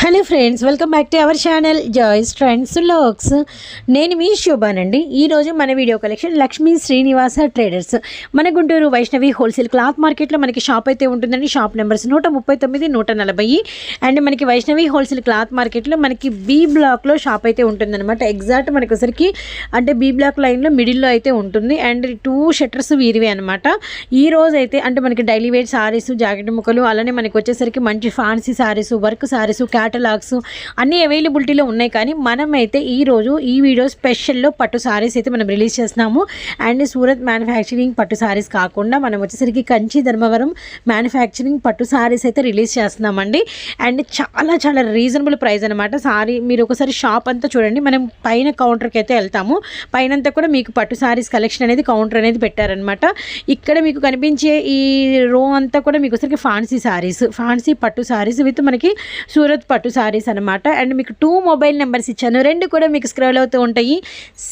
Hello friends welcome back to our channel joys ట్రెండ్స్ లోక్స్. నేను మీ శోభానండి. ఈరోజు మన video collection Lakshmi Srinivasa traders. మన గుంటూరు వైష్ణవి హోల్సేల్ క్లాత్ మార్కెట్లో మనకి షాప్ అయితే ఉంటుందండి. షాప్ నెంబర్స్ నూట ముప్పై తొమ్మిది నూట నలభై. అండ్ మనకి వైష్ణవి హోల్సేల్ క్లాత్ మార్కెట్లో మనకి బీ బ్లాక్లో షాప్ అయితే ఉంటుందన్నమాట. ఎగ్జాక్ట్ మనకి ఒకసారికి అంటే బీ బ్లాక్ లైన్లో మిడిల్లో అయితే ఉంటుంది. అండ్ టూ షట్టర్స్ వీరివే అనమాట ఈ రోజు అయితే అంటే మనకి డైలీ వేర్ సారీస్ జాకెట్ ముక్కలు అలానే మనకి వచ్చేసరికి మంచి fancy saris work saris catalogues అన్నీ అవైలబిలిటీలో ఉన్నాయి. కానీ మనమైతే ఈరోజు ఈ రోజు ఈ వీడియో స్పెషల్లో పట్టు సారీస్ అయితే మనం రిలీజ్ చేస్తున్నాము. అండ్ సూరత్ మ్యానుఫ్యాక్చరింగ్ పట్టు సారీస్ కాకుండా మనం వచ్చేసరికి కంచి ధర్మవరం మ్యానుఫ్యాక్చరింగ్ పట్టు సారీస్ అయితే రిలీజ్ చేస్తున్నామండి. అండ్ చాలా చాలా రీజనబుల్ ప్రైస్ అనమాట సారీ మీరు ఒకసారి షాప్ అంతా చూడండి. మనం పైన కౌంటర్కి అయితే వెళ్తాము. పైనంతా కూడా మీకు పట్టు సారీస్ కలెక్షన్ అనేది కౌంటర్ అనేది పెట్టారనమాట ఇక్కడ మీకు కనిపించే ఈ రో అంతా కూడా మీకు ఒకసారికి ఫాన్సీ సారీస్ ఫాన్సీ పట్టు సారీస్ విత్ మనకి సూరత్ పట్టు సారీస్ అనమాట అండ్ మీకు టూ మొబైల్ నెంబర్స్ ఇచ్చాను. రెండు కూడా మీకు స్క్రోల్ అవుతూ ఉంటాయి.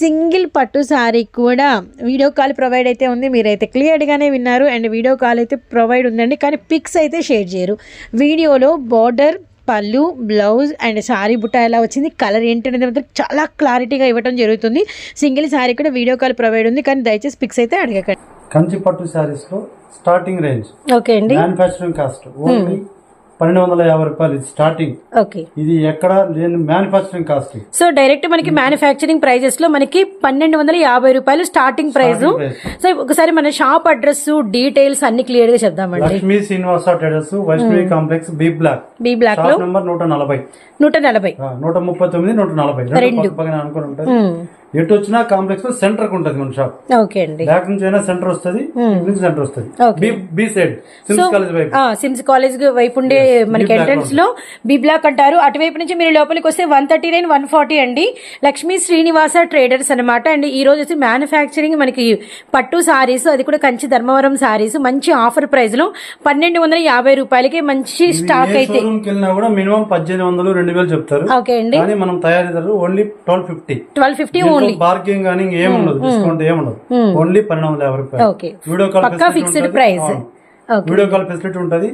సింగిల్ పట్టు సారీ కూడా వీడియో కాల్ ప్రొవైడ్ అయితే ఉంది. మీరైతే క్లియర్గానే విన్నారు. అండ్ వీడియో కాల్ అయితే ప్రొవైడ్ ఉందండి. కానీ పిక్స్ అయితే షేర్ చేయరు. వీడియోలో బార్డర్ పళ్ళు బ్లౌజ్ అండ్ సారీ బుట్ట ఎలా వచ్చింది కలర్ ఏంటి అనేది మాత్రం చాలా క్లారిటీగా ఇవ్వడం జరుగుతుంది. సింగిల్ సారీ కూడా వీడియో కాల్ ప్రొవైడ్ ఉంది. కానీ దయచేసి పిక్స్ అయితే అడగకండి. కంచి పట్టు శారీస్లో స్టార్టింగ్ రేంజ్. ఓకే అండి. మ్యానుఫ్యాక్చరింగ్ కాస్ట్ ఓన్లీ పన్నెండు వందల యాభై రూపాయలు. ఇది స్టార్టింగ్ ఇది ఎక్కడ లేని మ్యానుఫ్యాక్చరింగ్ కాస్ట్. సో డైరెక్ట్ మనకి మ్యానుఫ్యాక్చరింగ్ ప్రైజెస్లో మనకి పన్నెండు వందల యాభై రూపాయలు స్టార్టింగ్ ప్రైస్. సో ఒకసారి మన షాప్ అడ్రస్ డీటెయిల్స్ అన్ని క్లియర్గా చెప్దామండి. Lakshmi Srinivasa traders Vaishnavi complex B block B బ్లాక్లో? నెంబర్ నూట నలభై. నూట నలభై. నూట ముప్పై తొమ్మిది నూట నలభై. రెండు అనుకుని ఉంటుంది ఎటు వచ్చినా కాంప్లెక్స్లో సెంటర్ ఉంటుంది మన షాప్. ఓకే అండి. బ్యాక్ నుంచి అయినా సెంటర్ వస్తుంది నుంచి సెంటర్ వస్తుంది. బి సైడ్ సిమ్స్ కాలేజ్ వైపు. సిమ్స్ కాలేజ్ వైపు ఉండే మనకి ఎంట్రన్స్లో. బి బ్లాక్ అంటారు. అటువైపు నుంచి మీరు లోపలికి వస్తే one thirty nine one forty అండి. లక్ష్మీ శ్రీనివాస ట్రేడర్స్ అనమాట అండ్ ఈ రోజు వచ్చి మ్యానుఫ్యాక్చరింగ్ మనకి పట్టు సారీస్ అది కూడా కంచి ధర్మవరం సారీస్ మంచి ఆఫర్ ప్రైస్లో పన్నెండు వందల యాభై రూపాయలకి మంచి స్టాక్ అయితే. కూడా మినిమం పద్దెనిమిది వందలు రెండు వేలు చెప్తారు. ఓకే అండి. మనం తయారీ only twelve fifty twelve fifty only bargaining కానీ ఏముండదు డిస్కౌంట్ ఏముండదు ఓన్లీ పన్నెండు వందల యాభై రూపాయలు. Video call fixed. Price video call facility ఉంటది.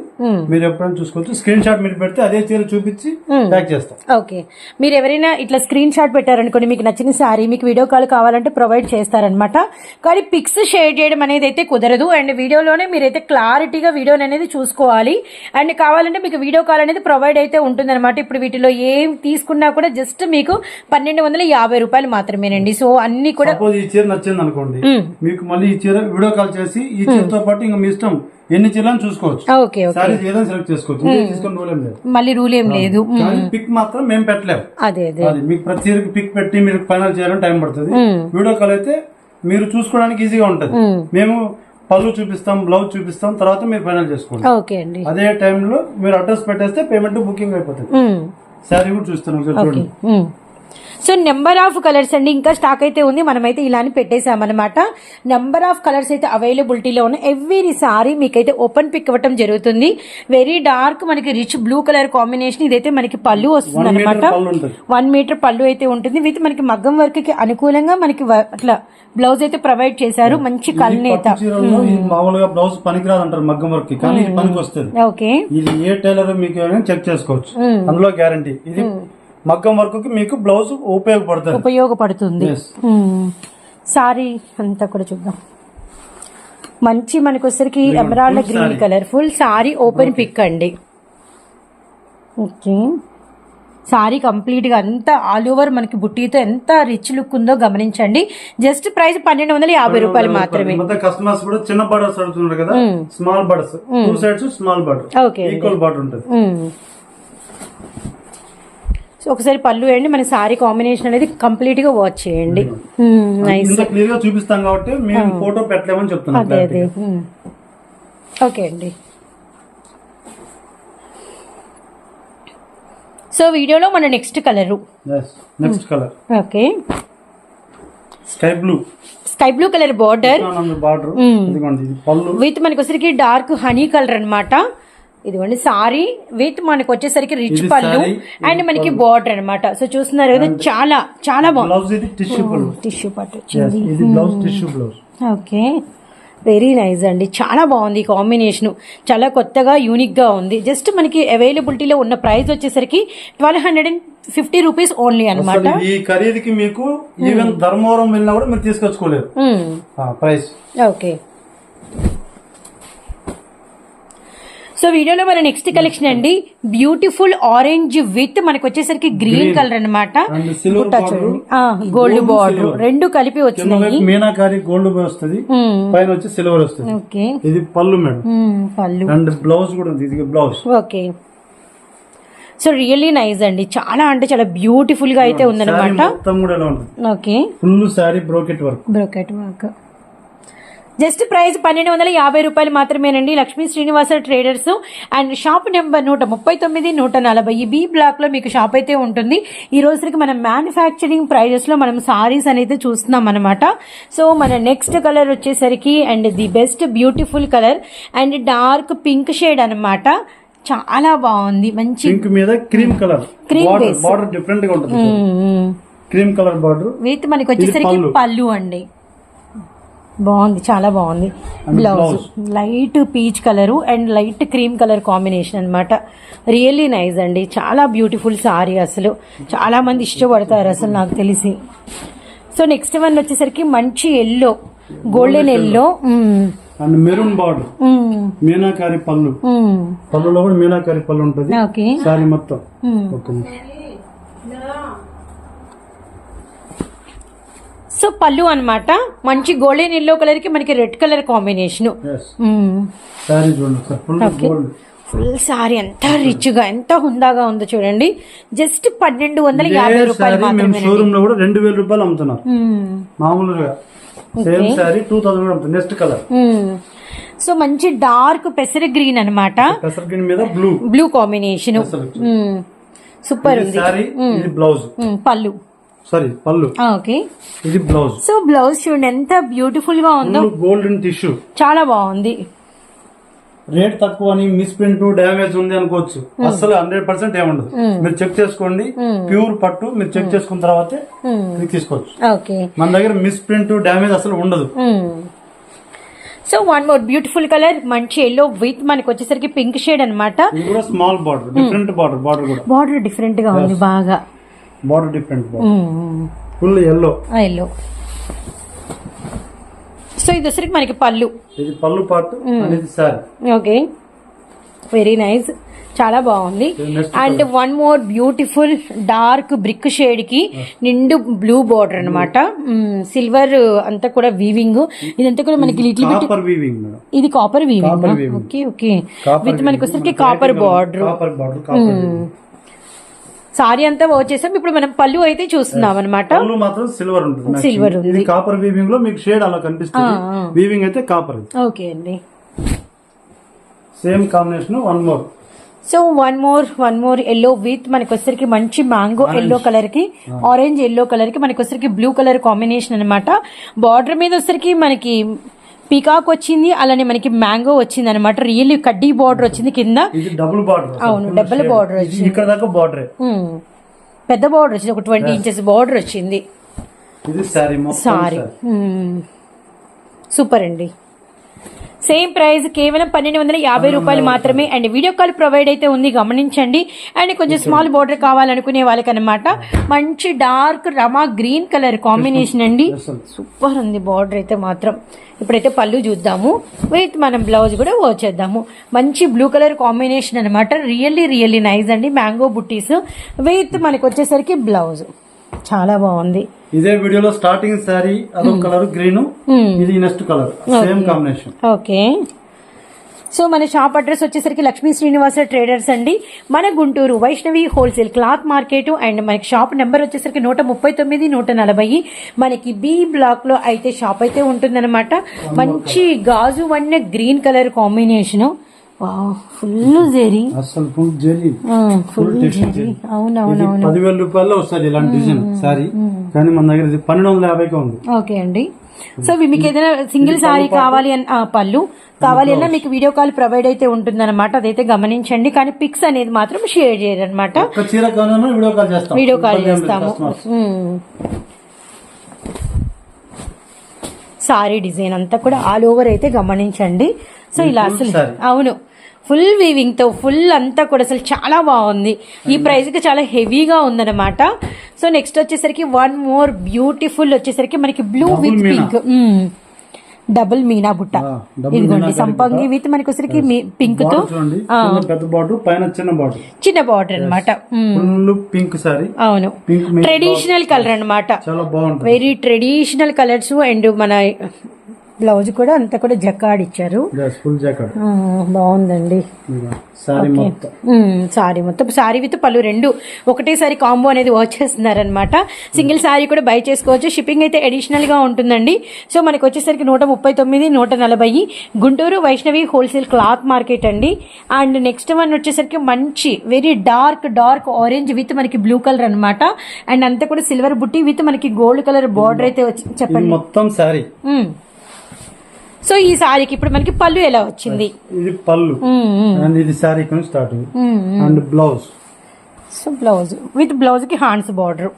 మీరు ఎప్పుడైనా చూసుకోవచ్చు. స్క్రీన్ షాట్ మీరు పెడితే అదే చీర చూపించి ప్యాక్ చేస్తాం. ఓకే మీరు ఎవరైనా ఇట్లా స్క్రీన్ షాట్ పెట్టారనుకోండి మీకు నచ్చిన సారీ మీకు వీడియో కాల్ కావాలంటే ప్రొవైడ్ చేస్తారనమాట కానీ పిక్స్ షేర్ చేయడం అనేది అయితే కుదరదు. అండ్ వీడియోలోనే మీరైతే క్లారిటీగా వీడియోని అనేది చూసుకోవాలి. అండ్ కావాలంటే మీకు వీడియో కాల్ అనేది ప్రొవైడ్ అయితే ఉంటుందన్నమాట. ఇప్పుడు వీటిలో ఏం తీసుకున్నా కూడా జస్ట్ మీకు పన్నెండు వందల యాభై రూపాయలు మాత్రమేనండి. సో అన్ని కూడా ఈ చీర నచ్చింది అనుకోండి మీకు మళ్ళీ ఈ చీర వీడియో కాల్ చేసి ఈ చీరతో పాటు ఇంకా మీ ఇష్టం ఎన్ని చీరలను చూసుకోవచ్చు. Okay okay. సారీస్ ఏదైనా సెలెక్ట్ చేసుకోవచ్చు. ఇంకే తీసుకొని రూల్ ఏం లేదు. మళ్ళీ రూల్ ఏం లేదు. పిక్ మాత్రం మేము పెట్టలేము. అదే అదే. మీకు ప్రతి చీరకి పిక్ పెట్టి మీరు ఫైనల్ చేయాలని టైం పడుతుంది. వీడియో కాల్ అయితే మీరు చూసుకోవడానికి ఈజీగా ఉంటది. మేము. పళ్ళు చూపిస్తాం బ్లౌజ్ చూపిస్తాం తర్వాత మీరు ఫైనల్ చేసుకోండి. ఓకే అండి. అదే టైంలో మీరు అడ్రస్ పెట్టేస్తే పేమెంట్ బుకింగ్ అయిపోతుంది. శారీ కూడా చూస్తాను ఒకసారి చూడండి. సో నెంబర్ ఆఫ్ కలర్స్ అండి. ఇంకా స్టాక్ అయితే ఉంది. మనమైతే ఇలానే పెట్టేసామన్నమాట నెంబర్ ఆఫ్ కలర్స్ అయితే అవైలబిలిటీలో ఉన్నాయి ఎవ్రీ సారీ మీకైతే ఓపెన్ పిక్ ఇవ్వటం జరుగుతుంది. వెరీ డార్క్ మనకి రిచ్ బ్లూ కలర్ కాంబినేషన్ ఇదైతే మనకి పళ్ళు వస్తుంది అనమాట వన్ మీటర్ పళ్ళు అయితే ఉంటుంది. విత్ మనకి మగ్గం వర్క్కి అనుకూలంగా మనకి అట్లా బ్లౌజ్ అయితే ప్రొవైడ్ చేశారు. మంచి కల్నేత ఇది మామూలుగా బ్లౌజ్ పనికిరాదు అంటారు మగ్గం వర్క్ కానీ ఇది పనికి వస్తుంది ఓకే ఇది ఏ టైలర్ మీకు చెక్ చేసుకోవచ్చు. అందులో గ్యారంటీ ఇది మగ్గం వర్క్ మీకు బ్లౌజ్ ఉపయోగపడుతుంది. ఉపయోగపడుతుంది. సారీ అంతా కూడా చూద్దాం. మంచి మనకు వచ్చరికి emerald green. Colour full sari open pic అండి. ఓకే సారీ కంప్లీట్గా అంతా ఆల్ ఓవర్ మనకి బుట్టీతో ఎంత రిచ్ లుక్ ఉందో గమనించండి. జస్ట్ ప్రైస్ పన్నెండు వందల యాభై రూపాయలు మాత్రమే. కస్టమర్స్ కూడా చిన్న బర్డర్స్ అడుగుతున్నారు కదా. Small borders two sides small border equal border ఉంటుంది. ఒకసారి పళ్ళు వేయండి మన సారీ కాంబినేషన్ అనేది కంప్లీట్గా వాచ్ చేయండి. నైస్ క్లియర్గా చూపిస్తాం కాబట్టి మేము ఫోటో పెట్టలేమని చెప్తున్నాం అదే అదే. ఓకే అండి. సో వీడియోలో మన next colour next colour okay sky blue sky blue colour border border with మనకి వచ్చేసరికి డార్క్ హనీ కలర్ అన్నమాట. ఇదిగోండి సారీ విత్ మనకి వచ్చేసరికి రిచ్ పళ్ళు అండ్ మనకి బార్డర్ అన్నమాట. సో చూస్తున్నారు కదా చాలా చాలా బాగుంది. టిష్యూ టిష్యూ పట్టు బ్లౌజ్ ఓకే. వెరీ నైస్ అండి. చాలా బాగుంది ఈ కాంబినేషన్ చాలా కొత్తగా యూనిక్గా ఉంది. జస్ట్ మనకి అవైలబిలిటీలో ఉన్న ప్రైస్ వచ్చేసరికి twelve hundred and fifty rupees only అనమాట ఈ ఖరీదుకి మీకు ఈవెన్ ధర్మవరం వెళ్ళినా కూడా మీరు తీసుకొచ్చుకోలేరు. ఆ, ప్రైస్ ఓకే. సో వీడియోలో మన నెక్స్ట్ కలెక్షన్ అండి. బ్యూటిఫుల్ ఆరెంజ్ విత్ మనకి వచ్చేసరికి గ్రీన్ కలర్ అనమాట గోల్డ్ బార్డర్ రెండు కలిపి వైపు మీనాకారి గోల్డ్ వస్తుంది. పైన వచ్చి సిల్వర్ వస్తుంది. ఓకే. ఇది పళ్ళు మేడం. పళ్ళు. అండ్ బ్లౌజ్ కూడా ఉంది. ఇది blouse okay. So really nice అండి. చాలా అంటే చాలా బ్యూటిఫుల్గా అయితే ఉందన్నమాట. Okay. Full sari brocade work brocade work just price పన్నెండు వందల యాభై రూపాయలు మాత్రమేనండి. Lakshmi Srinivasa traders. And shop number నూట ముప్పై తొమ్మిది నూట నలభై బి బ్లాక్లో మీకు షాప్ అయితే ఉంటుంది. ఈ రోజుకి మనం మ్యానుఫ్యాక్చరింగ్ ప్రైజెస్లో మనం సారీస్ అనేది చూస్తున్నాం అనమాట సో మన నెక్స్ట్ కలర్ వచ్చేసరికి and the best beautiful colour and dark pink shade అన్నమాట. చాలా బాగుంది. మంచి పింక్ మీద క్రీమ్ కలర్ Cream బార్డర్ డిఫరెంట్గా ఉంటుంది క్రీమ్ కలర్ బార్డర్ విత్ మనకి వచ్చేసరికి. పళ్ళు అండి. బాగుంది చాలా బాగుంది. Blouse. Light peach colour and light cream colour combination అన్నమాట. రియల్లీ నైస్ అండి. చాలా బ్యూటిఫుల్ సారీ అసలు. చాలా మంది ఇష్టపడతారు అసలు నాకు తెలిసి. సో నెక్స్ట్ వన్ వచ్చేసరికి మంచి yellow golden yellow and maroon border meenakari pallu పళ్ళులో కూడా మీనాకారి పళ్ళు ఉంటుంది. శారీ మొత్తం ఓకే సో పళ్ళు అన్నమాట. మంచి గోల్డెన్ ఎల్లో కలర్కి మనకి red colour combination sir full sari ఎంత రిచ్గా ఎంత హుందాగా ఉందో చూడండి. జస్ట్ పన్నెండు వందల యాభై రూపాయలు మాత్రమే షోరూమ్లో కూడా రెండు వేల రూపాయలు అమ్ముతున్నారు. మామూలుగా. Same sari two thousand next colour so మంచి డార్క్ పెసర గ్రీన్ అన్నమాట. పెసరగిన్ మీద బ్లూ బ్లూ కాంబినేషన్ సూపర్ ఉంది. బ్లౌజ్ పళ్ళు. సారీ పళ్ళు. ఓకే ఇది బ్లౌజ్ సో బ్లౌజ్ చూడండి ఎంత బ్యూటిఫుల్గా ఉందో. గోల్డెన్ టిష్యూ చాలా బాగుంది. రేట్ తక్కువ అని మిస్ ప్రింట్ డ్యామేజ్ ఉంది అనుకోవచ్చు అసలు హండ్రెడ్ పర్సెంట్ ఏముండదు మీరు చెక్ చేసుకోండి. ప్యూర్ పట్టు మీరు చెక్ చేసుకున్న తర్వాతే ఇది తీసుకోవచ్చు. మన దగ్గర మిస్ ప్రింట్ డ్యామేజ్ అసలు ఉండదు so one more beautiful colour మంచి ఎల్లో విత్ మనకి వచ్చేసరికి పింక్ షేడ్ కూడా small border different border border కూడా. బార్డర్ డిఫరెంట్గా ఉంది బాగా. Border different full yellow yellow so ఇది వచ్చరికి మనకి పళ్ళు. ఇది పళ్ళు పాటు అనేది ఓకే వెరీ నైస్ చాలా బాగుంది. And one more beautiful dark brick షేడ్కి నిండు బ్లూ బార్డర్ అనమాట సిల్వర్ అంతా కూడా వీవింగ్ ఇదంతా కూడా మనకి లిటిల్ బిట్ ఇది copper weaving. Okay okay with మనకి వచ్చరికి కాపర్ బార్డర్ సారీ అంతా వచ్చేసాం ఇప్పుడు మనం పళ్ళు అయితే చూస్తున్నాం అనమాట పళ్ళు మాత్రం సిల్వర్ ఉంటుంది. Silver ఉంది. ఇది కాపర్ వీవింగ్లో మీకు షేడ్ అలా కనిపిస్తుంది. వీవింగ్ అయితే కాపర్ ఓకే అండి. Same combination one more so one more one more yellow with మనకి వచ్చరికి మంచి మ్యాంగో ఎల్లో కలర్కి ఆరెంజ్ ఎల్లో కలర్కి మనకి వచ్చరికి బ్లూ కలర్ కాంబినేషన్ అన్నమాట. బార్డర్ మీద వచ్చరికి మనకి పీకాక్ వచ్చింది అలానే మనకి మ్యాంగో వచ్చింది అనమాట రియల్లీ కడ్డీ బార్డర్ వచ్చింది కింద. డబుల్ బార్డర్ అవును, double border వచ్చింది. ఇక్కడ దాకా బార్డర్. పెద్ద బార్డర్ వచ్చింది ఒక ట్వంటీ ఇంచెస్ బార్డర్ వచ్చింది. సారీ. సూపర్ అండి. సేమ్ ప్రైస్ కేవలం పన్నెండు వందల యాభై రూపాయలు మాత్రమే. అండ్ వీడియో కాల్ ప్రొవైడ్ అయితే ఉంది గమనించండి. అండ్ కొంచెం స్మాల్ బార్డర్ కావాలనుకునే వాళ్ళకి అనమాట మంచి డార్క్ రమా గ్రీన్ కలర్ కాంబినేషన్ అండి. సూపర్ ఉంది బార్డర్ అయితే మాత్రం. ఇప్పుడైతే పళ్ళు చూద్దాము. విత్ మనం బ్లౌజ్ కూడా వచ్చేద్దాము మంచి బ్లూ కలర్ కాంబినేషన్ అనమాట రియల్లీ రియల్లీ నైస్ అండి. మ్యాంగో బుట్టీస్ విత్ మనకి వచ్చేసరికి బ్లౌజ్ చాలా బాగుంది. ఇదే వీడియోలో స్టార్టింగ్ శారీ అదొక కలర్ గ్రీన్ ఇది next colour same combination okay so మన షాప్ అడ్రస్ వచ్చేసరికి లక్ష్మీ శ్రీనివాస ట్రేడర్స్ అండి. మన Guntur Vaishnavi wholesale cloth market and మనకి షాప్ నెంబర్ వచ్చేసరికి నూట ముప్పై తొమ్మిది నూట నలభై. మనకి బి బ్లాక్లో అయితే షాప్ అయితే ఉంటుందన్నమాట. మంచి గాజు వన్న green colour combination full zari. అసలు ఫుల్ జెరీ. ఫుల్ జెరీ. అవునవునవును. పదివేల రూపాయల్లో వస్తుంది ఇలాంటి డిజైన్. శారీ కానీ మన దగ్గర పన్నెండు వందల యాభైకి ఉంది. ఓకే అండి. సో మీకు ఏదైనా సింగిల్ సారీ కావాలి అని పళ్ళు కావాలి అన్నా మీకు వీడియో కాల్ ప్రొవైడ్ అయితే ఉంటుందన్నమాట. అదైతే గమనించండి. కానీ పిక్స్ అనేది మాత్రం షేర్ చేయరు అనమాట వీడియో కాల్ చేస్తాము. సారీ డిజైన్ అంతా కూడా ఆల్ ఓవర్ అయితే గమనించండి. సో ఇలా అసలు. అవును. ఫుల్ వీవింగ్తో ఫుల్ అంతా కూడా అసలు చాలా బాగుంది. ఈ ప్రైస్కి చాలా హెవీగా ఉందన్నమాట. సో నెక్స్ట్ వచ్చేసరికి వన్ మోర్ బ్యూటిఫుల్ వచ్చేసరికి మనకి బ్లూ విత్. పింక్. డబుల్ మీనా బుట్ట. ఇదిగోండి సంపంగి. విత్ మనకి వచ్చరికి పింక్తో. పెద్ద బార్డర్ పైన చిన్న బార్డర్ చిన్న పింక్ సారీ అవును. ట్రెడిషనల్ కలర్ బాగుంటుంది. వెరీ ట్రెడిషనల్ కలర్స్ అండ్ మన బ్లౌజ్ కూడా అంతా కూడా జకాడ్ ఇచ్చారు. బాగుందండి. సారీ మొత్తం. సారీ మొత్తం. సారీ విత్ పళ్ళు రెండు. ఒకటేసారి కాంబో అనేది వచ్చేస్తున్నారనమాట సింగిల్ సారీ కూడా బై చేసుకోవచ్చు. షిప్పింగ్ అయితే అడిషనల్గా ఉంటుందండి. సో మనకి వచ్చేసరికి నూట ముప్పై తొమ్మిది నూట నలభై. Guntur Vaishnavi wholesale cloth market అండి. అండ్ నెక్స్ట్ వన్ వచ్చేసరికి మంచి very dark dark orange with మనకి బ్లూ కలర్ అన్నమాట. అండ్ అంతా కూడా సిల్వర్ బుట్టి విత్ మనకి గోల్డ్ కలర్ బార్డర్ అయితే చెప్పండి. మొత్తం సారీ. సో ఈ సారీకి ఇప్పుడు మనకి పళ్ళు ఎలా వచ్చింది? ఇది పళ్ళు. అండ్ ఇది sari start. And blouse. So blouse. With బ్లౌజ్కి హ్యాండ్స్ బార్డర్.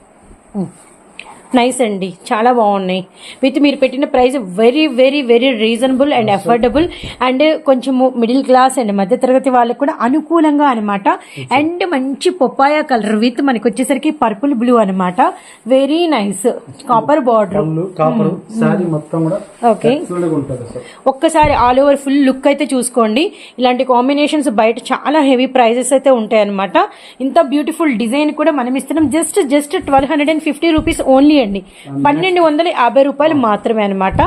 నైస్ అండి. చాలా బాగున్నాయి. విత్ మీరు పెట్టిన price very very very reasonable and affordable and కొంచెము మిడిల్ క్లాస్ అండ్ మధ్యతరగతి వాళ్ళకి కూడా అనుకూలంగా అనమాట అండ్ మంచి పొప్పాయ కలర్ విత్ మనకి వచ్చేసరికి పర్పుల్ బ్లూ అనమాట very nice copper border okay ఒక్కసారి ఆల్ ఓవర్ ఫుల్ లుక్ అయితే చూసుకోండి. ఇలాంటి కాంబినేషన్స్ బయట చాలా హెవీ ప్రైజెస్ అయితే ఉంటాయి అనమాట ఇంత బ్యూటిఫుల్ డిజైన్ కూడా మనం ఇస్తున్నాం. Just just twelve hundred and fifty rupees only అండి. పన్నెండు వందల యాభై రూపాయలు మాత్రమే అనమాట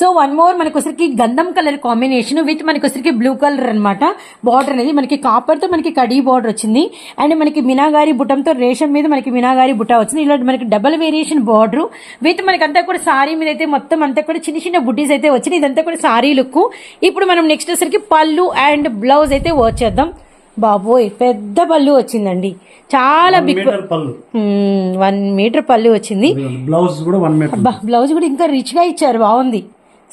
సో వన్ మోర్ మనకొసరికి గంధం కలర్ కాంబినేషన్ విత్ మనకొసరికి బ్లూ కలర్ అనమాట బార్డర్ అనేది మనకి కాపర్తో మనకి కడీ బార్డర్ వచ్చింది. అండ్ మనకి మినాగారి బుట్టంతో రేషం మీద మనకి మినాగారి బుట్ట వచ్చింది. ఇలాంటి మనకి డబల్ వేరియేషన్ బార్డర్ విత్ మనకి అంతా కూడా సారీ మీద అయితే మొత్తం అంతా కూడా చిన్న చిన్న బుట్టీస్ అయితే వచ్చినాయి. ఇదంతా కూడా సారీ లుక్ ఇప్పుడు మనం నెక్స్ట్ వచ్చరికి పళ్ళు అండ్ బ్లౌజ్ అయితే వచ్చేద్దాం బాబోయ్ పెద్ద పళ్ళు వచ్చిందండి. చాలా బిగ్ వన్ మీటర్ పళ్ళు. వచ్చింది. బ్లౌజ్ కూడా వన్ మీటర్ బ్లౌజ్ కూడా ఇంకా రిచ్గా ఇచ్చారు బాగుంది.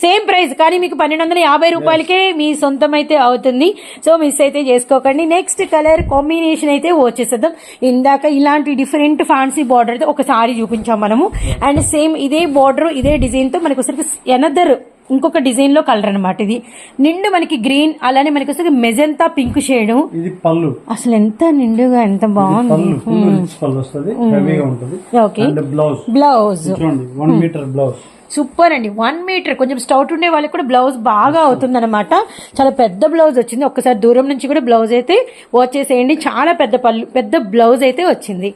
సేమ్ ప్రైస్ కానీ మీకు పన్నెండు వందల యాభై రూపాయలకే మీ సొంతం అయితే అవుతుంది. సో మిస్ అయితే చేసుకోకండి. నెక్స్ట్ కలర్ కాంబినేషన్ అయితే వచ్చేసేద్దాం. ఇందాక ఇలాంటి డిఫరెంట్ ఫ్యాన్సీ బార్డర్ అయితే ఒకసారి చూపించాం మనము. అండ్ సేమ్ ఇదే బార్డర్ ఇదే డిజైన్తో మనకి ఒకసారి ఎనదర్ ఇంకొక డిజైన్లో కలర్ అనమాట ఇది. నిండు మనకి గ్రీన్ అలానే మనకి వచ్చేసరికి మెజంతా పింక్ షేడ్ ఇది పళ్ళు. అసలు ఎంత నిండుగా ఎంత బాగుంది. వస్తుంది. బ్లౌజ్ బ్లౌజ్ చూడండి వన్ మీటర్ బ్లౌజ్ సూపర్ అండి. వన్ మీటర్ కొంచెం స్టౌట్ ఉండే వాళ్ళకి కూడా బ్లౌజ్ బాగా అవుతుంది అనమాట చాలా పెద్ద బ్లౌజ్ వచ్చింది. ఒక్కసారి దూరం నుంచి కూడా బ్లౌజ్ అయితే వచ్చేసేయండి చాలా పెద్ద పళ్ళు పెద్ద బ్లౌజ్ అయితే వచ్చింది.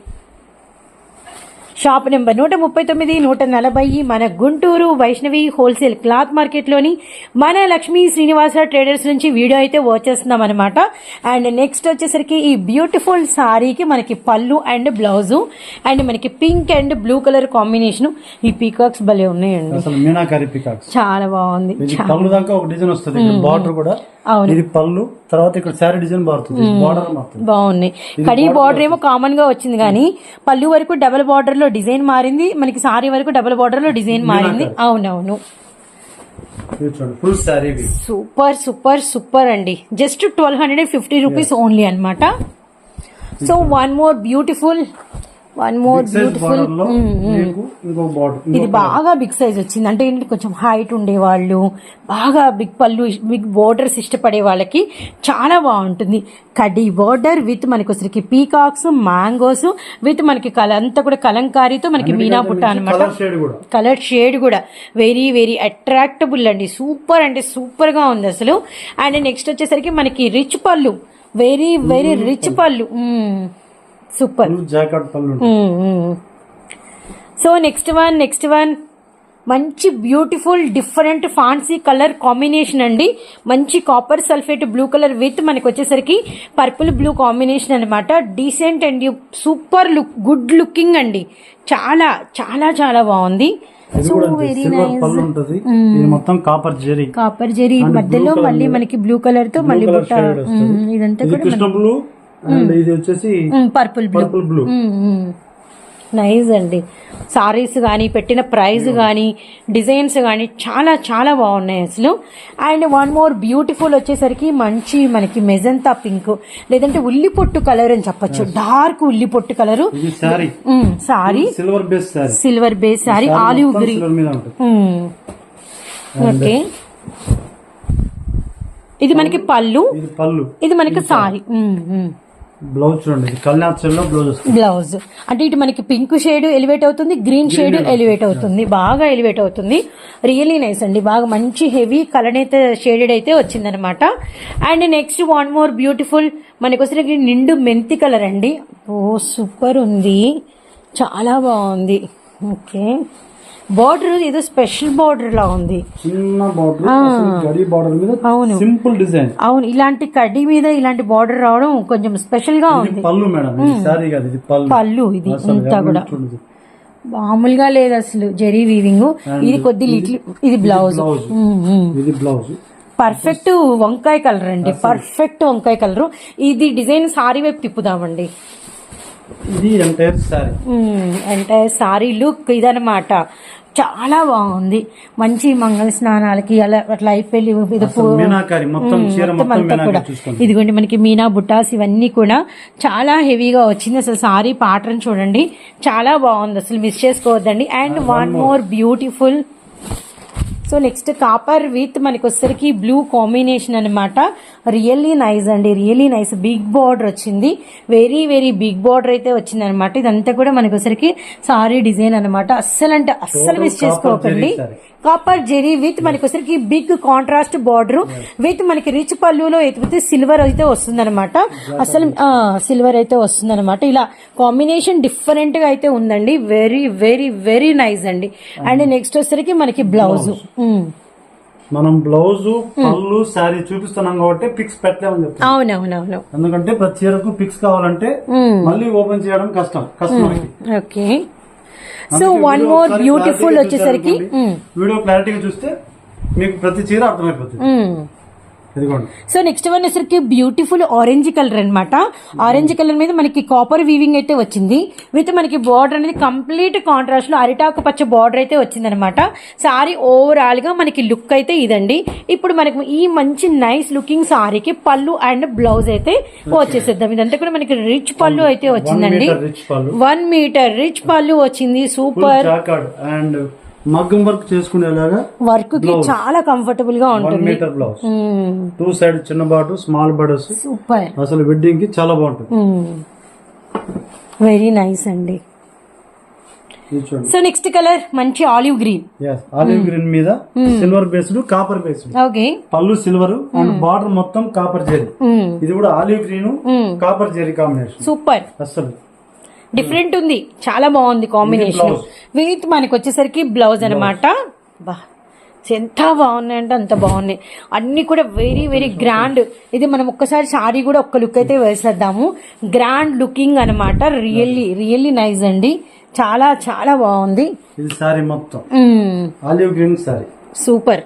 షాప్ నెంబర్ నూట ముప్పై తొమ్మిది నూట నలభై మన గుంటూరు వైష్ణవి హోల్సేల్ క్లాత్ మార్కెట్లోని మన లక్ష్మీ శ్రీనివాస ట్రేడర్స్ నుంచి వీడియో అయితే వచ్చేస్తున్నాం అనమాట అండ్ నెక్స్ట్ వచ్చేసరికి ఈ బ్యూటిఫుల్ సారీకి మనకి పళ్ళు అండ్ బ్లౌజు అండ్ మనకి pink and blue colour combination. ఈ పీకాక్స్ భలే ఉన్నాయండి. అసలు మీనాకారి పికాక్స్. చాలా బాగుంది. పళ్ళు దాకా ఒక డిజైన్ వస్తుంది. బార్డర్ కూడా. అవును. ఇది పళ్ళు తర్వాత ఇక్కడ శారీ డిజైన్ మారుతుంది. బార్డర్ మారుతుంది. బాగున్నాయి. కడీ బార్డర్ ఏమో కామన్గా వచ్చింది కానీ పళ్ళు వరకు డబుల్ బార్డర్లో డిజైన్ మారింది మనకి సారీ వరకు డబుల్ బార్డర్లో డిజైన్ మారింది. అవునవును. సూపర్ సూపర్ సూపర్ అండి. Just twelve hundred and fifty rupees only అనమాట so one more beautiful one more beautiful ఇది బాగా బిగ్ సైజ్ వచ్చింది. అంటే ఏంటి? కొంచెం హైట్ ఉండేవాళ్ళు బాగా బిగ్ పళ్ళు బిగ్ బోర్డర్స్ ఇష్టపడే వాళ్ళకి చాలా బాగుంటుంది. కడ్డీ బోర్డర్ విత్ మనకి వచ్చరికి పీకాక్స్ మ్యాంగోస్ విత్ మనకి కల అంతా కూడా కలంకారీతో మనకి మీనా పుట్ట అనమాట కలర్ షేడ్ కూడా. కలర్ షేడ్ కూడా. వెరీ వెరీ అట్రాక్టబుల్ అండి. సూపర్ అంటే సూపర్గా ఉంది అసలు. అండ్ నెక్స్ట్ వచ్చేసరికి మనకి రిచ్ పళ్ళు. వెరీ వెరీ రిచ్ పళ్ళు. సూపర్. జాకెట్ పళ్ళు. So next one next one. మంచి beautiful different fancy colour combination అండి. మంచి copper sulphate blue colour with మనకి వచ్చేసరికి పర్పుల్ బ్లూ కాంబినేషన్ అనమాట decent and super look good looking అండి. చాలా చాలా చాలా బాగుంది. సో. వెరీ నైస్ మొత్తం కాపర్ జెరీ. కాపర్ జెరీ మధ్యలో మళ్ళీ. మనకి బ్లూ కలర్తో మళ్ళీ ఇదంతా ఇది కూడా అండ్ ఇది వచ్చేసి purple blue. Purple blue. Nice అండి. సారీస్ కానీ పెట్టిన ప్రైస్ కానీ డిజైన్స్ కానీ చాలా చాలా బాగున్నాయి అసలు. అండ్ వన్ మోర్ బ్యూటిఫుల్ వచ్చేసరికి మంచి మనకి మెజంతా పింక్. లేదంటే ఉల్లి పొట్టు కలర్ అని చెప్పొచ్చు. డార్క్ ఉల్లి పొట్టు colour sari silver base silver base sari olive green okay ఇది మనకి పళ్ళు. ఇది మనకి సారీ బ్లౌజ్ చూడండి బ్లౌజ్ బ్లౌజ్ అంటే ఇటు మనకి పింక్ షేడ్ ఎలివేట్ అవుతుంది గ్రీన్ షేడ్ ఎలివేట్ అవుతుంది. బాగా ఎలివేట్ అవుతుంది. రియలీ నైస్ అండి బాగా మంచి హెవీ కలర్ అయితే షేడెడ్ అయితే వచ్చిందనమాట and next one more beautiful మనకి వచ్చేసరికి నిండు మెంతి కలర్ అండి. ఓ సూపర్ ఉంది. చాలా బాగుంది. ఓకే బార్డర్ ఏదో స్పెషల్ బార్డర్ లా ఉంది. చిన్న బార్డర్ మీద అవును. Simple design. అవును ఇలాంటి కడ్డీ మీద ఇలాంటి బార్డర్ రావడం కొంచెం స్పెషల్గా ఉంది. పళ్ళు మేడం ఇది శారీ కాదు ఇది పళ్ళు. పళ్ళు ఇది ఇంతా కూడా. మామూలుగా లేదు అసలు జెరీ వీవింగ్ ఇది కొద్ది లిటిల్ ఇది బ్లౌజ్ ఇది బ్లౌజ్ పర్ఫెక్ట్ వంకాయ కలర్ అండి పర్ఫెక్ట్ వంకాయ కలర్ ఇది డిజైన్ సారీ వైపు తిప్పుదామండి. ఇది ఎంటైర్ మ్మ్. అంటే సారీ లుక్ ఇదనమాట చాలా బాగుంది. మంచి మంగళ స్నానాలకి అలా అట్లా అయిపోయి ఇదిగోండి మనకి మీనా బుట్టాస్ ఇవన్నీ కూడా చాలా హెవీగా వచ్చింది. అసలు సారీ ప్యాటర్న్ చూడండి. చాలా బాగుంది. అసలు మిస్ చేసుకోవద్దండి. And one more beautiful so next copper with మనకి వచ్చేసరికి బ్లూ కాంబినేషన్ అనమాట రియల్లీ నైస్ అండి రియల్లీ నైస్. బిగ్ బార్డర్ వచ్చింది. వెరీ వెరీ బిగ్ బార్డర్ అయితే వచ్చింది అనమాట ఇదంతా కూడా మనకి వచ్చేసరికి సారీ డిజైన్ అనమాట అస్సలు అంటే అస్సలు మిస్ చేసుకోకండి. కాపర్ జెరీ విత్ మనకి వచ్చరికి బిగ్ కాంట్రాస్ట్ బార్డర్ విత్ మనకి రిచ్ పళ్ళులో ఎత్తితే సిల్వర్ అయితే వస్తుందన్నమాట. అసలు సిల్వర్ అయితే వస్తుందన్నమాట. ఇలా కాంబినేషన్ డిఫరెంట్గా అయితే ఉందండి. వెరీ వెరీ వెరీ నైస్ అండి. అండ్ నెక్స్ట్ వచ్చరికి మనకి బ్లౌజ్. మనం బ్లౌజ్ పళ్ళు శారీ చూపిస్తున్నాం కాబట్టి పిక్స్ పెట్టలేమని చెప్తాం అవునవునవును. ఎందుకంటే ప్రతి చీరకు పిక్స్ కావాలంటే మళ్ళీ ఓపెన్ చేయడం కష్టం కస్టమర్కి okay so one more beautiful వచ్చేసరికి. వీడియో క్లారిటీగా చూస్తే మీకు ప్రతి చీర అర్థమైపోతుంది. సో నెక్స్ట్ వన్ వచ్చరికి బ్యూటిఫుల్ ఆరెంజ్ కలర్ అన్నమాట. ఆరెంజ్ కలర్ మీద మనకి కాపర్ వీవింగ్ అయితే వచ్చింది. విత్ మనకి బార్డర్ అనేది కంప్లీట్ కాంట్రాస్ట్లో అరిటాకు పచ్చ బార్డర్ అయితే వచ్చింది అనమాట సారీ ఓవరాల్గా మనకి లుక్ అయితే ఇదండి. ఇప్పుడు మనకి ఈ మంచి నైస్ లుకింగ్ సారీకి పళ్ళు అండ్ బ్లౌజ్ అయితే వచ్చేసేద్దాం. ఇదంతా కూడా మనకి రిచ్ పళ్ళు అయితే వచ్చిందండి. వన్ మీటర్ రిచ్ పళ్ళు వచ్చింది. సూపర్ అండ్ మగ్గం వర్క్ చేసుకునేలాగా వర్క్కి చాలా కంఫర్టబుల్గా ఉంటుంది. మీటర్ బ్లౌజ్ టూ సైడ్ చిన్న బాటు స్మాల్ బర్డర్స్ సూపర్ అసలు వెడ్డింగ్కి చాలా బాగుంటుంది. వెరీ నైస్ అండి. సో నెక్స్ట్ కలర్ మంచి ఆలివ్ గ్రీన్ ఆలివ్ గ్రీన్ మీద silver based copper based okay పళ్ళు సిల్వర్ అండ్ బార్డర్ మొత్తం కాపర్ జెరీ ఇది కూడా olive green copper zari combination super అసలు డిఫరెంట్ ఉంది. చాలా బాగుంది కాంబినేషన్. విత్ మనకి వచ్చేసరికి బ్లౌజ్ అనమాట బా. ఎంత బాగున్నాయంటే అంత బాగున్నాయి. అన్ని కూడా వెరీ వెరీ గ్రాండ్ ఇది మనం ఒక్కసారి సారీ కూడా ఒక్క లుక్ అయితే వేసేద్దాము. గ్రాండ్ లుకింగ్ అనమాట రియల్లీ రియల్లీ నైస్ అండి. చాలా చాలా బాగుంది. ఇది సారీ మొత్తం. Olive green sari super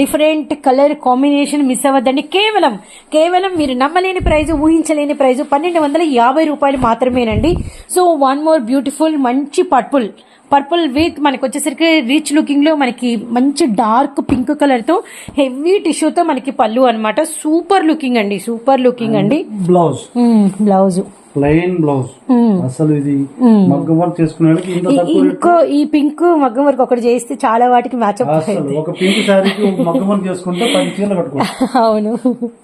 different colour combination miss అవ్వద్దండి. కేవలం కేవలం మీరు నమ్మలేని ప్రైజ్ ఊహించలేని ప్రైజ్ పన్నెండు వందల యాభై రూపాయలు మాత్రమేనండి. సో వన్ మోర్ బ్యూటిఫుల్ మంచి పర్పుల్ పర్పుల్ విత్ మనకి వచ్చేసరికి రిచ్ లుకింగ్లో మనకి మంచి డార్క్ పింక్ కలర్తో హెవీ టిష్యూతో మనకి పళ్ళు అన్నమాట. సూపర్ లుకింగ్ అండి సూపర్ లుకింగ్ అండి. Blouse blouse plain blouse. అసలు ఇది మగ్గం వర్క్ చేసుకునే ఇంకో ఈ పింక్ మగ్గం వరకు ఒకటి చేస్తే చాలా వాటికి మ్యాచ్ అసలు ఒక పింక్ శారీకి మగ్గం వర్క్ చేసుకుంటే పది చీరలు కట్టుకోవచ్చు. అవును.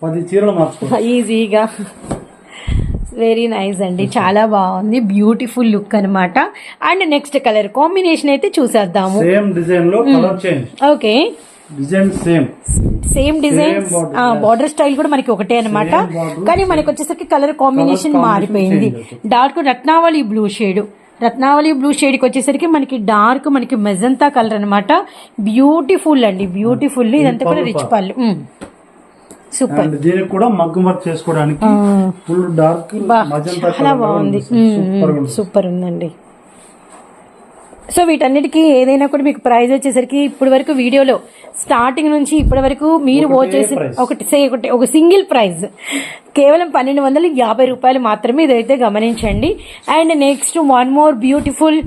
పది చీరలు మార్చుకోవచ్చు. ఈజీగా. వెరీ నైస్ అండి. చాలా బాగుంది. బ్యూటిఫుల్ లుక్ అన్నమాట. అండ్ నెక్స్ట్ కలర్ కాంబినేషన్ అయితే చూసేద్దాము. సేమ్ డిజైన్లో colour change okay design same. Same design border style కూడా మనకి ఒకటే border, కానీ మనకి వచ్చేసరికి కలర్ కాంబినేషన్ మారిపోయింది. Dark Ratnavali blue shade Ratnavali blue షేడ్కి వచ్చేసరికి మనకి డార్క్ మనకి మెజంతా కలర్ అన్నమాట. బ్యూటిఫుల్ అండి బ్యూటిఫుల్ ఇదంతా కూడా రిచ్ పళ్ళు. సూపర్ అండ్ దీనికి కూడా మగ్గం వర్క్ చేసుకోవడానికి ఫుల్ డార్క్ చాలా బాగుంది. సూపర్ సూపర్ ఉందండి. సో వీటన్నిటికీ ఏదైనా కూడా మీకు ప్రైస్ వచ్చేసరికి ఇప్పటి వరకు వీడియోలో స్టార్టింగ్ నుంచి ఇప్పటి వరకు మీరు ఒకటే వాచ్ చేసిన price. ఒకటి సే ఒకటి ఒక సింగిల్ ప్రైస్ కేవలం పన్నెండు వందల యాభై రూపాయలు మాత్రమే ఇదైతే గమనించండి. And next one more beautiful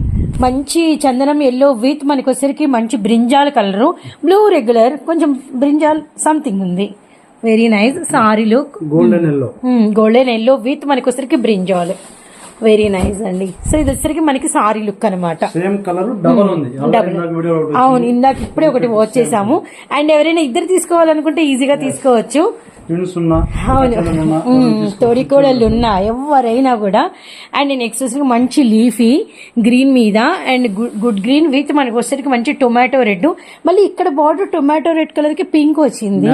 మంచి చందనం ఎల్లో విత్ మనకి వచ్చేసరికి మంచి బ్రింజాల్ కలరు. బ్లూ రెగ్యులర్ కొంచెం బ్రింజాల్ సంథింగ్ ఉంది. Very nice sari look golden yellow golden yellow with మనకి వచ్చేసరికి బ్రింజాల్. వెరీ నైస్ అండి. సో ఇది వచ్చేసరికి మనకి సారీ లుక్ అనమాట సేమ్ కలర్ డబల్ ఉంది. Double. ఇందాక వీడియో ఒకటి అవును ఇందాక ఇప్పుడే ఒకటి వాచ్ చేసాము. అండ్ ఎవరైనా ఇద్దరు తీసుకోవాలనుకుంటే ఈజీగా తీసుకోవచ్చు. ట్విన్స్ ఉన్నా అవును అక్కలు ఉన్నా, తోడికోడళ్ళు ఉన్నా ఎవరైనా కూడా. అండ్ నెక్స్ట్ వచ్చేసరికి మంచి లీఫీ గ్రీన్ మీద అండ్ గుడ్ గ్రీన్ విత్ మనకి వచ్చేసరికి మంచి టొమాటో రెడ్. మళ్ళీ ఇక్కడ బార్డర్ టొమాటో రెడ్ కలర్కి పింక్ వచ్చింది.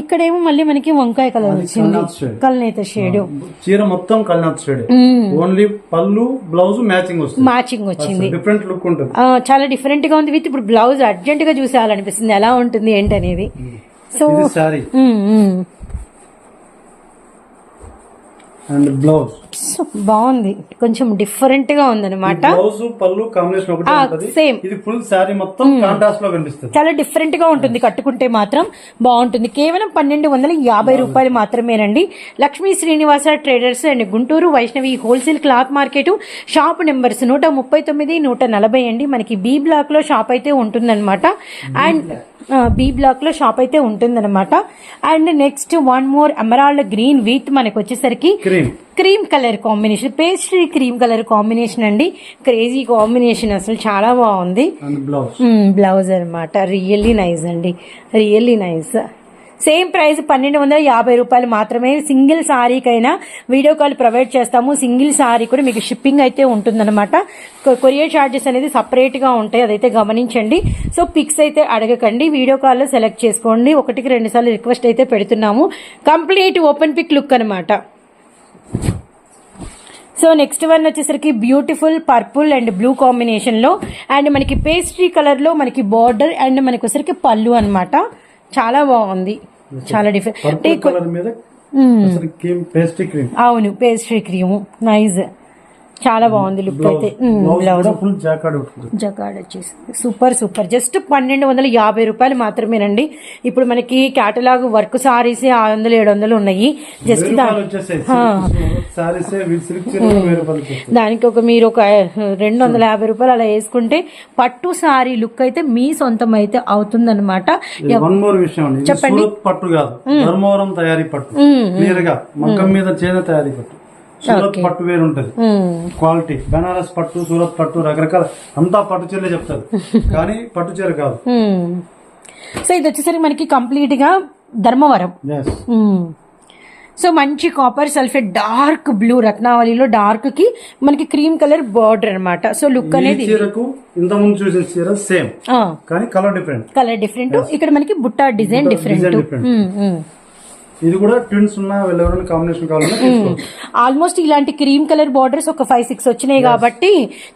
ఇక్కడేమో మళ్ళీ మనకి వంకాయ కలర్ వచ్చింది. కలనేత షేడ్. చీర మొత్తం కల్నాథ్ షేడ్. ఓన్లీ పళ్ళు బ్లౌజ్ మ్యాచింగ్ వస్తుంది. మ్యాచింగ్ వచ్చింది. డిఫరెంట్ లుక్ ఉంటుంది. చాలా డిఫరెంట్గా ఉంది. విత్ ఇప్పుడు బ్లౌజ్ అర్జెంట్గా చూసేయాలనిపిస్తుంది. ఎలా ఉంటుంది ఏంటనేది. సో ఇది sari um, um. And blouse. బాగుంది. కొంచెం డిఫరెంట్గా ఉందన్నమాట. బ్లౌజ్ పళ్ళు కాంబినేషన్ ఒకటి ఆ, ఉంటుంది. same. ఇది ఫుల్ శారీ మొత్తం కాంట్రాస్ట్లో కనిపిస్తుంది. చాలా డిఫరెంట్గా ఉంటుంది. కట్టుకుంటే మాత్రం బాగుంటుంది. కేవలం పన్నెండు వందల యాభై రూపాయలు మాత్రమేనండి. Lakshmi Srinivasa traders and Guntur Vaishnavi wholesale cloth market shop numbers నూట ముప్పై తొమ్మిది నూట నలభై అండి. మనకి బి బ్లాక్లో షాప్ అయితే ఉంటుందన్నమాట. అండ్ బి బ్లాక్లో షాప్ అయితే ఉంటుందన్నమాట. And next one more emerald green with మనకి వచ్చేసరికి cream cream colour combination pastry cream colour combination అండి. క్రేజీ కాంబినేషన్ అసలు చాలా బాగుంది. బ్లౌజ్ అనమాట రియల్లీ నైస్ అండి. రియల్లీ నైస్ సేమ్ ప్రైస్ పన్నెండు వందల యాభై రూపాయలు మాత్రమే. సింగిల్ సారీకైనా వీడియో కాల్ ప్రొవైడ్ చేస్తాము. సింగిల్ సారీ కూడా మీకు షిప్పింగ్ అయితే ఉంటుందన్నమాట. కొరియర్ ఛార్జెస్ అనేది సపరేట్గా ఉంటాయి. అదైతే గమనించండి. సో పిక్స్ అయితే అడగకండి. వీడియో కాల్లో సెలెక్ట్ చేసుకోండి. ఒకటికి రెండు సార్లు రిక్వెస్ట్ అయితే పెడుతున్నాము. కంప్లీట్ ఓపెన్ పిక్ లుక్ అనమాట సో నెక్స్ట్ వన్ వచ్చేసరికి బ్యూటిఫుల్ పర్పుల్ అండ్ బ్లూ కాంబినేషన్లో అండ్ మనకి పేస్ట్రీ కలర్లో మనకి బార్డర్ అండ్ మనకి వచ్చరికి పళ్ళు అన్నమాట. చాలా బాగుంది. చాలా డిఫరెంట్ అవును పేస్ట్రీ క్రీమ్. నైస్. చాలా బాగుంది లుక్ అయితే. ఫుల్ జాకాడ్ ఉంటుంది జగాడ్ వచ్చేసి సూపర్ సూపర్. జస్ట్ పన్నెండు వందల యాభై రూపాయలు మాత్రమేనండి. ఇప్పుడు మనకి కేటలాగ్ వర్క్ సారీస్ ఆరు వందలు ఏడు వందలు ఉన్నాయి. జస్ట్ దానికి ఒక మీరు ఒక రెండు వందల యాభై రూపాయలు అలా వేసుకుంటే పట్టు సారీ లుక్ అయితే మీ సొంతం అయితే అవుతుందన్నమాట. సూరత్ పట్టు కాదు. ధర్మవరం తయారీ పట్టు. మీద చేన తయారీ పట్టు. సూరత్ పట్టు వేరు ఉంటది. క్వాలిటీ. బెనారస్ పట్టు సూరత్ పట్టు రకరకాల అంతా పట్టు చీరలే చెప్తారు. కానీ పట్టు చీర కాదు. సో ఇది వచ్చేసరికి మనకి కంప్లీట్గా ధర్మవరం. సో మంచి కాపర్ సల్ఫేట్ డార్క్ బ్లూ రత్నావళిలో డార్క్కి మనకి క్రీమ్ కలర్ బార్డర్ అన్నమాట. సో లుక్ అనేది చీరకు ఇంత ముందు చూసిన చీర సేమ్ కానీ కలర్ డిఫరెంట్ కలర్ డిఫరెంట్ ఇక్కడ మనకి బుట్ట డిజైన్ డిఫరెంట్. ఇది కూడా ట్విన్స్ ఉన్న కాంబినేషన్ కావాలన్నా ఆల్మోస్ట్ ఇలాంటి క్రీమ్ కలర్ బార్డర్స్ ఒక ఫైవ్ సిక్స్ వచ్చినాయి కాబట్టి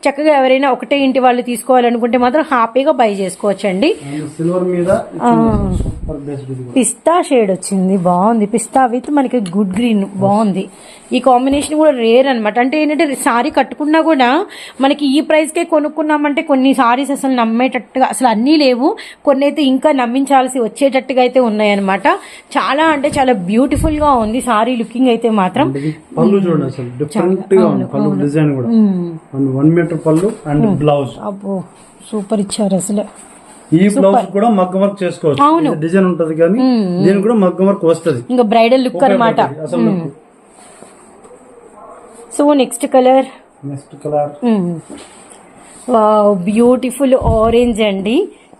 చక్కగా ఎవరైనా ఒకటే ఇంటి వాళ్ళు తీసుకోవాలనుకుంటే మాత్రం హ్యాపీగా బై చేసుకోవచ్చండి. అండ్ సిల్వర్ మీద. పిస్తా షేడ్ వచ్చింది బాగుంది. పిస్తా విత్ మనకి గుడ్ గ్రీన్ బాగుంది. ఈ కాంబినేషన్ కూడా రేర్ అన్నమాట. అంటే ఏంటంటే సారీ కట్టుకున్నా కూడా మనకి ఈ ప్రైస్ కే కొనుక్కున్నామంటే కొన్ని సారీస్ అసలు నమ్మేటట్టుగా అసలు అన్నీ లేవు. కొన్ని అయితే ఇంకా నమ్మించాల్సి వచ్చేటట్టుగా అయితే ఉన్నాయన్నమాట. చాలా అంటే చాలా బ్యూటిఫుల్గా ఉంది. సారీ లుకింగ్ అయితే మాత్రం పళ్ళు చూడండి అసలు. డిఫరెంట్గా ఉంది పళ్ళు డిజైన్ కూడా. వన్ మీటర్ పళ్ళు అండ్ బ్లౌజ్. అబ్బో సూపర్ ఇచ్చారు అసలు. ఈ బ్లౌజ్ కూడా మగ్గం వర్క్ చేసుకోవచ్చు. డిజైన్ ఉంటది కానీ దీనికి కూడా మగ్గం వర్క్ వస్తది. ఇంకా బ్రైడల్ లుక్ అన్నమాట. అసలు so next colour. Next colour. Beautiful orange అండి.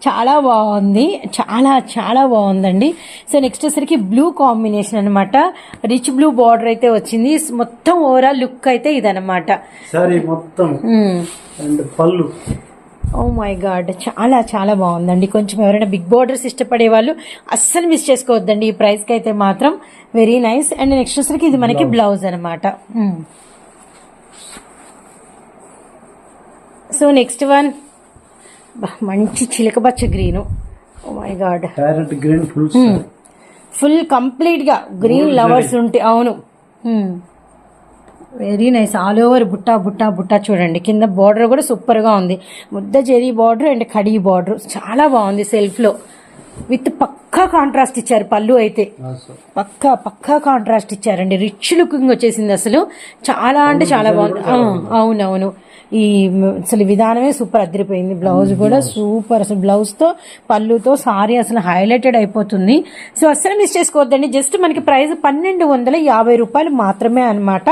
చాలా బాగుంది. చాలా చాలా బాగుందండి. సో నెక్స్ట్ వచ్చరికి బ్లూ కాంబినేషన్ అన్నమాట. రిచ్ బ్లూ బార్డర్ అయితే వచ్చింది. మొత్తం ఓవరాల్ లుక్ అయితే ఇదనమాట సారీ మొత్తం అండ్ పళ్ళు. ఓ మై గాడ్ చాలా చాలా బాగుందండి. కొంచెం ఎవరైనా బిగ్ బార్డర్స్ ఇష్టపడే వాళ్ళు అస్సలు మిస్ చేసుకోవద్దండి. ఈ ప్రైస్కి అయితే మాత్రం వెరీ నైస్ అండ్ నెక్స్ట్ వచ్చరికి ఇది మనకి బ్లౌజ్ అనమాట సో నెక్స్ట్ వన్ మంచి చిలకబచ్చ green. Oh my god parrot green full full కంప్లీట్గా గ్రీన్ లవర్స్ ఉంటే అవును. వెరీ నైస్ ఆల్ ఓవర్ బుట్టా బుట్టా బుట్టా చూడండి. కింద బార్డర్ కూడా సూపర్గా ఉంది. ముద్ద జెరీ బార్డర్ అండ్ కడీ బార్డర్ చాలా బాగుంది సెల్ఫ్లో విత్ పక్కా కాంట్రాస్ట్ ఇచ్చారు పళ్ళు అయితే. పక్కా పక్కా కాంట్రాస్ట్ ఇచ్చారండి. రిచ్ లుకింగ్ వచ్చేసింది అసలు. చాలా అంటే చాలా బాగుంది. ఆ, అవునవును. ఈ అసలు విధానమే సూపర్ అదిరిపోయింది బ్లౌజ్ కూడా సూపర్. అసలు బ్లౌజ్తో పళ్ళుతో సారీ అసలు హైలైటెడ్ అయిపోతుంది. సో అస్సలు మిస్ చేసుకోవద్దండి. జస్ట్ మనకి ప్రైస్ పన్నెండు వందల యాభై రూపాయలు మాత్రమే అన్నమాట.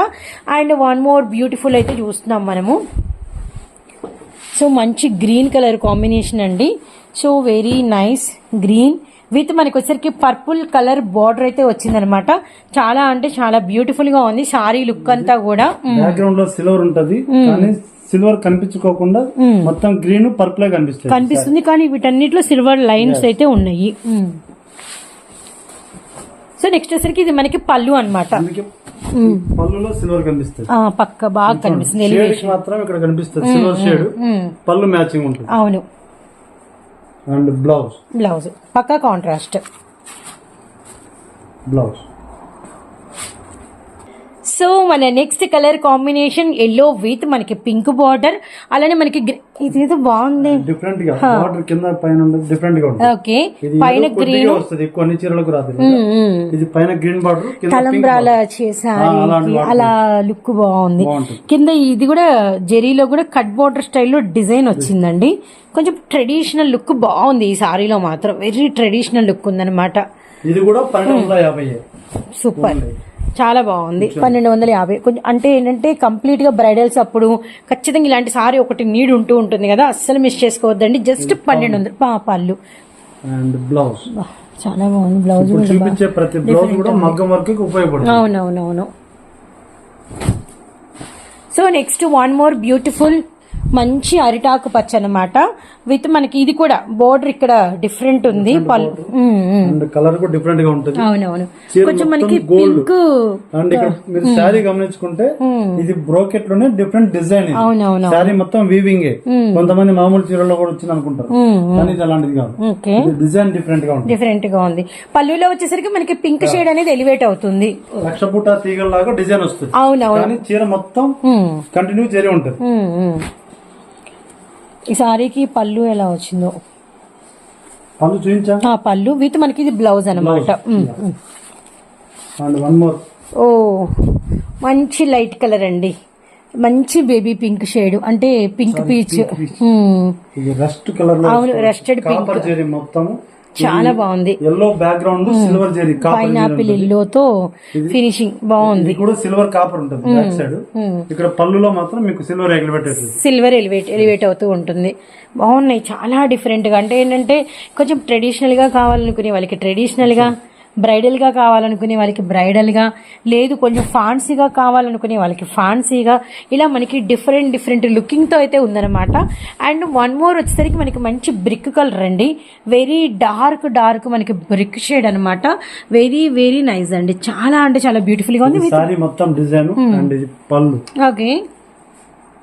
అండ్ వన్ మోర్ బ్యూటిఫుల్ అయితే చూస్తున్నాం మనము. సో మంచి గ్రీన్ కలర్ కాంబినేషన్ అండి. So very nice green. With మనకి వచ్చరికి పర్పుల్ కలర్ బార్డర్ అయితే వచ్చిందనమాట చాలా అంటే చాలా బ్యూటిఫుల్గా ఉంది. సారీ లుక్ అంతా కూడా. బ్యాక్గ్రౌండ్లో సిల్వర్ ఉంటది. సిల్వర్ కనిపించుకోకుండా మొత్తం గ్రీన్ పర్పుల్ కనిపిస్తుంది కనిపిస్తుంది కానీ వీటన్నిటిలో సిల్వర్ లైన్స్ అయితే ఉన్నాయి. సో నెక్స్ట్ వచ్చరికి ఇది మనకి పళ్ళు అనమాట పళ్ళులో సిల్వర్ కనిపిస్తుంది. పక్క బాగా కనిపిస్తుంది. ఎలివేషన్ మాత్రం ఇక్కడ కనిపిస్తుంది. సిల్వర్ షేడ్ పళ్ళు మ్యాచింగ్ ఉంటుంది. అవును. అండ్ బ్లౌజ్ బ్లౌజ్ పక్క కాంట్రాస్ట్ బ్లౌజ్ సో మన next colour combination yellow with మనకి పింక్ బార్డర్ అలానే మనకి ఇదేదో బాగుంది. డిఫరెంట్గా బార్డర్ కింద పైన ఉండదు డిఫరెంట్గా ఉంటుంది. ఓకే పైన గ్రీన్ వస్తుంది కొన్ని చీరలకు రాదు ఇది పైన గ్రీన్ బార్డర్ తలంబ్రాల. చేసారి. అలా లుక్ బాగుంది. కింద ఇది కూడా జెరీలో కూడా కట్ బార్డర్ స్టైల్లో డిజైన్ వచ్చిందండి. కొంచెం ట్రెడిషనల్ లుక్ బాగుంది ఈ సారీలో మాత్రం. వెరీ ట్రెడిషనల్ లుక్ ఉందన్నమాట. ఇది కూడా పన్నెండు వందల యాభై సూపర్. చాలా బాగుంది. పన్నెండు వందల యాభై. కొంచెం అంటే ఏంటంటే కంప్లీట్గా బ్రైడల్స్ అప్పుడు ఖచ్చితంగా ఇలాంటి సారీ ఒకటి నీడ్ ఉంటూ ఉంటుంది కదా అస్సలు మిస్ చేసుకోవద్దండి. జస్ట్ పన్నెండు వందలు పా పళ్ళు. అండ్ బ్లౌజ్ బా, చాలా బాగుంది. బ్లౌజ్ ఇప్పుడు కూడా బా- చూపించే ప్రతి బ్లౌజ్ కూడా మగ్గం వర్క్ ఉపయోగపడుతుంది. అవునవునవును. So next one more beautiful మంచి అరిటాకు పచ్చ అన్నమాట. విత్ మనకి ఇది కూడా బోర్డర్ ఇక్కడ డిఫరెంట్ ఉంది. కలర్ కూడా డిఫరెంట్గా ఉంటుంది. అవునవును. కొంచెం మనకి. పింక్ అండ్ ఇక్కడ మీరు శారీ గమనించుకుంటే ఇది బ్రోకెట్లోనే డిఫరెంట్ డిజైన్ అవునవును. శారీ మొత్తం వీవింగ్ కొంతమంది మామూలు చీరలో కూడా వచ్చింది అనుకుంటారు. కానీ ఇది అలాంటిది కాదు. డిజైన్ డిఫరెంట్గా ఉంటుంది. డిఫరెంట్గా ఉంది. పళ్ళులో వచ్చేసరికి మనకి పింక్ షేడ్ అనేది ఎలివేట్ అవుతుంది. లక్ష పుట్ట తీగల్లాగా డిజైన్ వస్తుంది. అవునవును. చీర మొత్తం కంటిన్యూ చేరి ఉంటుంది. ఈ సారీకి పళ్ళు ఎలా వచ్చిందో? పళ్ళు చూపించా? ఆ పళ్ళు. విత్ మనకి ఇది బ్లౌజ్ అనమాట ఓ మంచి లైట్ కలర్ అండి. మంచి బేబీ పింక్ షేడ్. అంటే పింక్ పీచ్. అవును. కాపర్ జెరీ మొత్తం చాలా బాగుంది. Yellow background silver zari pineapple ఎల్లోతో finishing బాగుంది. కూడా సిల్వర్ కాపర్ ఉంటుంది బ్యాక్ సైడ్ ఇక్కడ పళ్ళులో మాత్రం మీకు సిల్వర్ పెట్టేది సిల్వర్ ఎలివేట్ ఎలివేట్ అవుతూ ఉంటుంది. బాగున్నాయి చాలా డిఫరెంట్గా అంటే ఏంటంటే కొంచెం ట్రెడిషనల్గా కావాలనుకునే వాళ్ళకి ట్రెడిషనల్గా బ్రైడల్గా కావాలనుకునే వాళ్ళకి బ్రైడల్గా లేదు కొంచెం ఫాన్సీగా కావాలనుకునే వాళ్ళకి ఫాన్సీగా ఇలా మనకి డిఫరెంట్ డిఫరెంట్ లుకింగ్తో అయితే ఉందన్నమాట. అండ్ వన్ మోర్ వచ్చేసరికి మనకి మంచి బ్రిక్ కలర్ అండి. వెరీ డార్క్ డార్క్ మనకి బ్రిక్ షేడ్ అనమాట వెరీ వెరీ నైస్ అండి. చాలా అంటే చాలా బ్యూటిఫుల్గా ఉంది. మొత్తం డిజైన్ అండ్ ఇది పళ్ళు. ఓకే.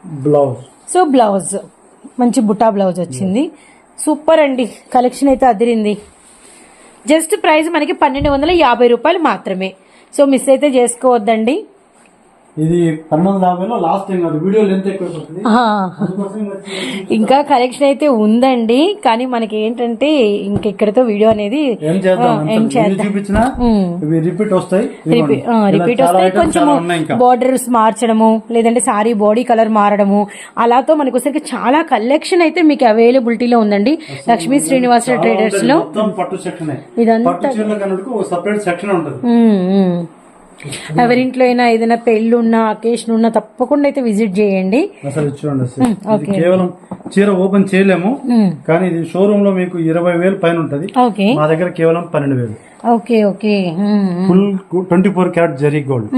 బ్లౌజ్ సో బ్లౌజ్ మంచి బుటా బ్లౌజ్ వచ్చింది. సూపర్ అండి. కలెక్షన్ అయితే అదిరింది. జస్ట్ ప్రైస్ మనకి పన్నెండు వందల యాభై రూపాయలు మాత్రమే. సో మిస్ అయితే చేసుకోవద్దండి. ఇది పన్నెండు వందల యాభైలో లాస్ట్ టైం కాదు వీడియో లెంత్ ఎక్కువైపోతుంది ఆ, అందుకోసం ఇంకా కలెక్షన్ అయితే ఉందండి కానీ మనకి ఏంటంటే ఇంక ఇక్కడతో వీడియో అనేది చూపించినా ఇవి రిపీట్ వస్తాయి. రిపీట్ కొంచెం బోర్డర్స్ మార్చడము లేదంటే సారీ బాడీ కలర్ మారడము అలాతో మనకు వచ్చరికి చాలా కలెక్షన్ అయితే మీకు అవైలబిలిటీలో ఉందండి. లక్ష్మీ శ్రీనివాస ట్రేడర్స్. లో. ఇదంతా సెక్షన్ ఉంటుంది. ఎవరింట్లో అయినా ఏదైనా పెళ్ళి ఉన్నా అకేషన్ ఉన్నా తప్పకుండా అయితే విజిట్ చేయండి. అసలు చూడండి ఇది కేవలం చీర ఓపెన్ చేయలేము ఉమ్, కానీ ఇది షోరూమ్లో మీకు ఇరవై వేలు పైన ఉంటది. మా దగ్గర కేవలం పన్నెండు వేలు. Okay okay. Full twenty four carat zari gold.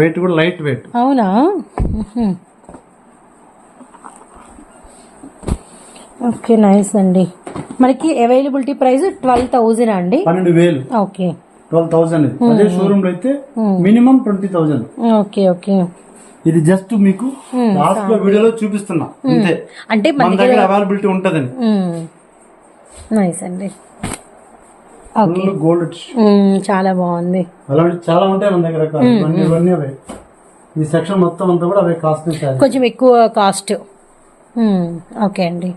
Weight కూడా లైట్ వెయిట్ అవునా. ఓకే నైస్ అండి. మనకి అవైలబిలిటీ ప్రైస్ ట్వెల్వ్ థౌజండ్ అండి. పన్నెండు వేలు. ఓకే ట్వెల్వ్ థౌసండ్ అదే షోరూమ్లో అయితే minimum twenty thousand okay okay. ఇది జస్ట్ మీకు లాస్ట్లో వీడియోలో చూపిస్తున్నా. అంతే. అంటే మన దగ్గర అవైలబిలిటీ ఉంటదని. నైస్ అండి. గోల్డ్ చాలా బాగుంది. అలాంటి చాలా ఉంటాయి మన దగ్గర. ఇవన్నీ ఇవన్నీ అవే. ఈ సెక్షన్ మొత్తం అంతా కూడా అవే కాస్ట్లీ శారీ కొంచెం ఎక్కువ కాస్ట్. ఓకే అండి.